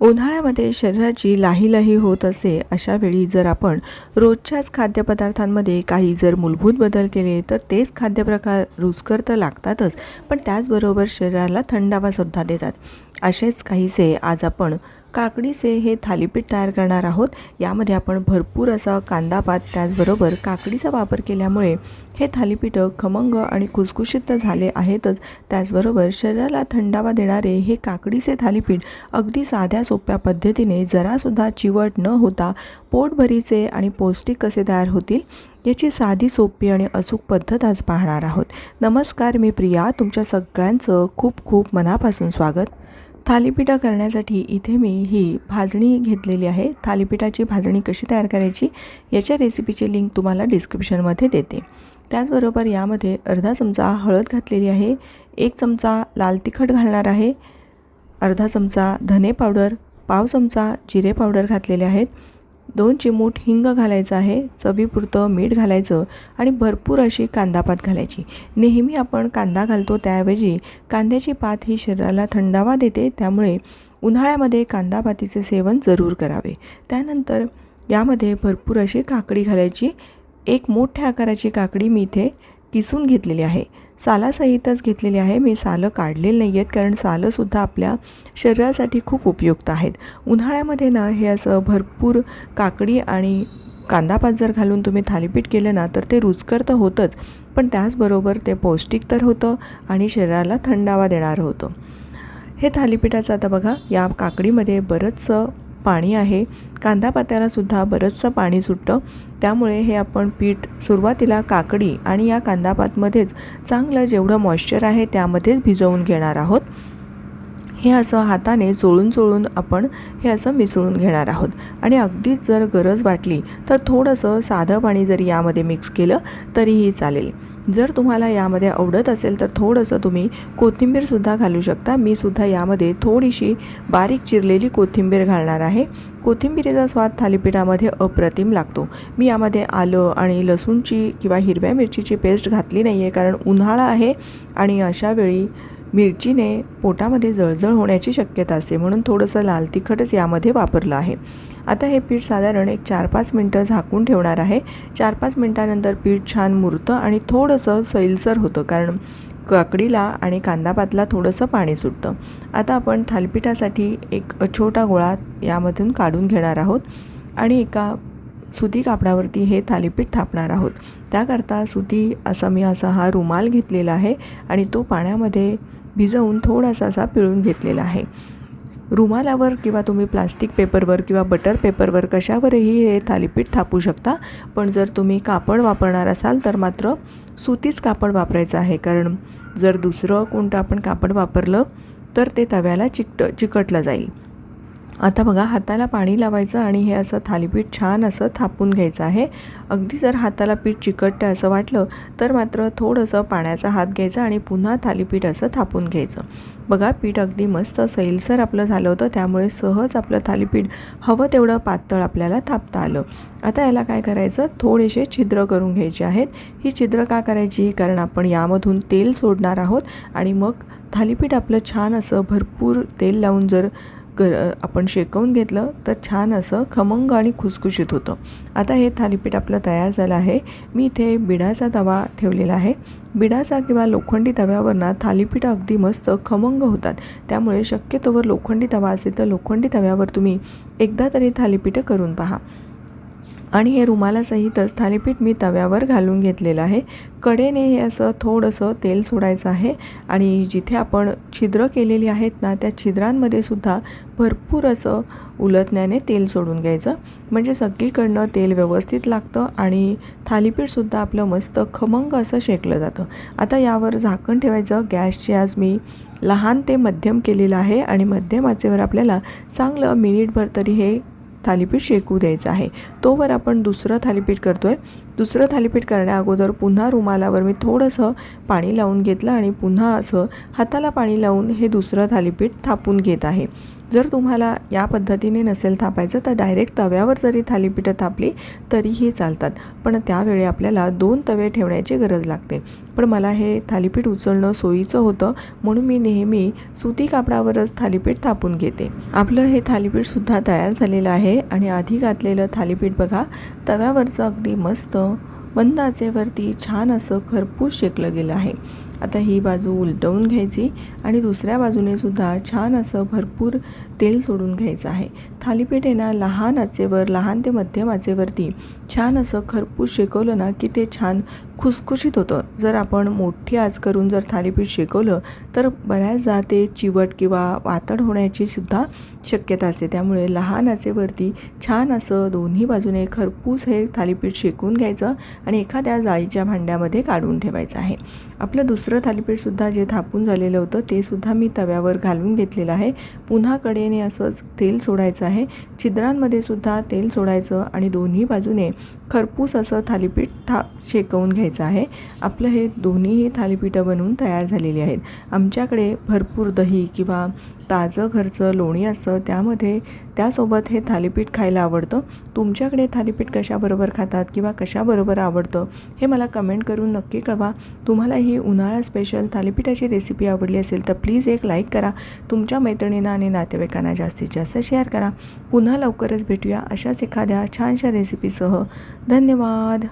उन्हाळ्यामध्ये शरीराची लाही होत असे अशा वेळी जर आपण रोजच्याच खाद्यपदार्थांमध्ये काही जर मूलभूत बदल केले तर तेच खाद्यप्रकार रुचकर तर लागतातच पण त्याचबरोबर शरीराला थंडावासुद्धा देतात. असेच काहीसे आज आपण काकडीचे हे थालीपीठ तयार करणार आहोत. यामध्ये आपण भरपूर असा कांदापात त्याचबरोबर काकडीचा वापर केल्यामुळे हे थालीपीठं खमंग आणि खुसखुशीत तर झाले आहेतच. त्याचबरोबर शरीराला थंडावा देणारे हे काकडीचे थालीपीठ अगदी साध्या सोप्या पद्धतीने जरासुद्धा चिवट न होता पोटभरीचे आणि पौष्टिक कसे तयार होतील याची साधी सोपी आणि अचूक पद्धत आज पाहणार आहोत. नमस्कार मी प्रिया. तुमच्या सगळ्यांचं खूप खूप मनापासून स्वागत. थालीपीठं करण्यासाठी इथे मी ही भाजणी घेतलेली आहे. थालीपीठाची भाजणी कशी तयार करायची याच्या रेसिपीची लिंक तुम्हाला डिस्क्रिप्शनमध्ये देते. त्याचबरोबर यामध्ये अर्धा चमचा हळद घातलेली आहे एक चमचा लाल तिखट घालणार आहे अर्धा चमचा धने पावडर पाव चमचा जिरे पावडर घातलेले आहेत दोन चिमूट हिंग घालायचं आहे चवीपुरतं मीठ घालायचं आणि भरपूर अशी कांदापात घालायची. नेहमी आपण कांदा घालतो त्याऐवजी कांद्याची पात ही शरीराला थंडावा देते त्यामुळे उन्हाळ्यामध्ये कांदापातीचे सेवन जरूर करावे. त्यानंतर यामध्ये भरपूर अशी काकडी घालायची. एक मोठ्या आकाराची काकडी मी इथे किसून घेतलेली आहे. सालासहितच घेतलेली आहे. मी सालं काढलेली नाही आहेत कारण सालंसुद्धा आपल्या शरीरासाठी खूप उपयुक्त आहेत. उन्हाळ्यामध्ये ना हे असं भरपूर काकडी आणि कांदापात जर घालून तुम्ही थालीपीठ केलं ना तर ते रुचकर तर होतंच पण त्याचबरोबर ते पौष्टिक तर होतं आणि शरीराला थंडावा देणारं होतं. हे थालीपीठाचं आता बघा या काकडीमध्ये बरंचसं पाणी आहे. कांदा पात्यालासुद्धा बरंचसं पाणी सुटतं. त्यामुळे हे आपण पीठ सुरुवातीला काकडी आणि या कांदापातमध्येच चांगलं जेवढं मॉइश्चर आहे त्यामध्येच भिजवून घेणार आहोत. हे असं हाताने चोळून चोळून आपण हे असं मिसळून घेणार आहोत. आणि अगदीच जर गरज वाटली तर थोडंसं साधं पाणी जरी यामध्ये मिक्स केलं तरीही चालेल. जर तुम्हाला यामध्ये आवडत असेल तर थोडंसं तुम्ही कोथिंबीरसुद्धा घालू शकता. मी सुद्धा यामध्ये थोडीशी बारीक चिरलेली कोथिंबीर घालणार आहे. कोथिंबीरीचा स्वाद थालीपीठामध्ये अप्रतिम लागतो. मी यामध्ये आलं आणि लसूणची किंवा हिरव्या मिरचीची पेस्ट घातली नाही आहे कारण उन्हाळा आहे आणि अशावेळी मिरचीने पोटामध्ये जळजळ होण्याची शक्यता असते म्हणून थोडंसं लाल तिखटच यामध्ये वापरलं आहे. आता हे पीठ साधारण एक चार पाच मिनटं झाकून ठेवणार आहे. चार पाच मिनटानंतर पीठ छान मुरतं आणि थोडंसं सैलसर होतं कारण काकडीला आणि कांदापातला थोडंसं पाणी सुटतं. आता आपण थालपीठासाठी एक छोटा गोळा यामधून काढून घेणार आहोत आणि एका सुती कापडावरती हे थालीपीठ थापणार आहोत. त्याकरता सुती असा मी असा हा रुमाल घेतलेला आहे आणि तो पाण्यामध्ये भिजवून थोडासा असा पिळून घेतलेला आहे. रुमालावर किंवा तुम्ही प्लास्टिक पेपरवर किंवा बटर पेपरवर कशावरही हे थालीपीठ थापू शकता पण जर तुम्ही कापड वापरणार असाल तर मात्र सुतीच कापड वापरायचं आहे. कारण जर दुसरं कोणतं आपण कापड वापरलं तर ते तव्याला चिकट चिकटलं जाईल. आता बघा हाताला पाणी लावायचं आणि हे असं थालीपीठ छान असं थापून घ्यायचं आहे. अगदी जर हाताला पीठ चिकटतं असं वाटलं तर मात्र थोडंसं पाण्याचा हात घ्यायचा आणि पुन्हा थालीपीठ असं थापून घ्यायचं. बघा पीठ अगदी मस्त सैलसर आपलं झालं होतं त्यामुळे सहज आपलं थालीपीठ हवं तेवढं पातळ आपल्याला थापता आलं. आता याला काय करायचं? थोडेसे छिद्र करून घ्यायचे आहेत. ही छिद्र का करायची? कारण आपण यामधून तेल सोडणार आहोत आणि मग थालीपीठ आपलं छान असं भरपूर तेल लावून जर कर आपण शेकवून घेतलं तर छान असं खमंग आणि खुसखुशीत होतं. आता हे थालीपीठ आपलं तयार झालं आहे. मी इथे बिडाचा तवा ठेवलेला आहे. बिडाचा किंवा लोखंडी तव्यावर ना थालीपीठ अगदी मस्त खमंग होतात. त्यामुळे शक्यतोवर लोखंडी तवा असेल तर लोखंडी तव्यावर तुम्ही एकदा तरी थालीपीठं करून पहा. आणि हे रुमालासहितच थालीपीठ मी तव्यावर घालून घेतलेलं आहे. कडेने हे असं थोडंसं तेल सोडायचं आहे आणि जिथे आपण छिद्र केलेली आहेत ना त्या छिद्रांमध्ये सुद्धा भरपूर असं उलटण्याने तेल सोडून घ्यायचं. म्हणजे सगळीकडनं तेल व्यवस्थित लागतं आणि थालीपीठसुद्धा आपलं मस्त खमंग असं शेकलं जातं. आता यावर झाकण ठेवायचं. गॅसची आज मी लहान ते मध्यम केलेलं आहे आणि मध्यम आचेवर आपल्याला चांगलं मिनिटभर तरी हे थालीपीठ शेकू द्यायचं आहे. तोवर आपण दुसरं थालीपीठ करतो आहे दुसरं थालीपीठ करण्या अगोदर पुन्हा रुमालावर मी थोडंसं पाणी लावून घेतलं आणि पुन्हा असं हाताला पाणी लावून हे दुसरं थालीपीठ थापून घेत आहे. जर तुम्हाला या पद्धतीने नसेल थापायचं तर डायरेक्ट तव्यावर जरी थालीपीठं थापली तरीही चालतात. पण त्यावेळी आपल्याला दोन तवे ठेवण्याची गरज लागते. पण मला हे थालीपीठ उचलणं सोयीचं होतं म्हणून मी नेहमी सुती कापडावरच थालीपीठ थापून घेते. आपलं हे थालीपीठसुद्धा तयार झालेलं आहे आणि आधी घातलेलं थालीपीठ बघा तव्यावरचं अगदी मस्त मंद आचेवरती छान असं खरपूस शेकलं गेलं आहे. आता ही बाजू उलटवून घ्यायची आणि दुसऱ्या बाजूने सुद्धा छान असं भरपूर तेल सोडून घ्यायचं आहे. थालीपीठ आहे ना लहान आचेवर लहान ते मध्यम आचेवरती छान असं खरपूस शेकवलं ना की ते छान खुसखुशीत होतं. जर आपण मोठी आज करून जर थालीपीठ शेकवलं तर बऱ्याचदा ते चिवट किंवा वातड होण्याची सुद्धा शक्यता असते. त्यामुळे लहान आचेवरती छान असं दोन्ही बाजूने खरपूस हे थालीपीठ शेकून घ्यायचं आणि एखाद्या जाळीच्या भांड्यामध्ये काढून ठेवायचं आहे. आपलं दुसरं थालीपीठसुद्धा जे थापून झालेलं होतं ते सुद्धा मी तव्यावर घालून घेतलेलं आहे. पुन्हा कडेने असंच तेल सोडायचं आहे. छिद्रांमध्ये सुद्धा तेल सोडायचं आणि दोन्ही बाजूने खरपूस असं थालीपीठ था शेकवून घ्यायचं. घ्यायचं आहे. आपलं हे दोन्हीही थालीपीठं बनवून तयार झालेली आहेत. आमच्याकडे भरपूर दही किंवा ताजं घरचं लोणी असतं. त्यामध्ये त्यासोबत हे थालीपीठ खायला आवडतं. तुमच्याकडे थालीपीठ कशाबरोबर खातात किंवा कशाबरोबर आवडतं हे मला कमेंट करून नक्की कळवा. तुम्हाला ही उन्हाळा स्पेशल थालीपीठाची रेसिपी आवडली असेल तर प्लीज एक लाईक करा. तुमच्या मैत्रिणींना आणि नातेवाईकांना जास्तीत जास्त शेअर करा. पुन्हा लवकरच भेटूया अशाच एखाद्या छानशा रेसिपीसह धन्यवाद!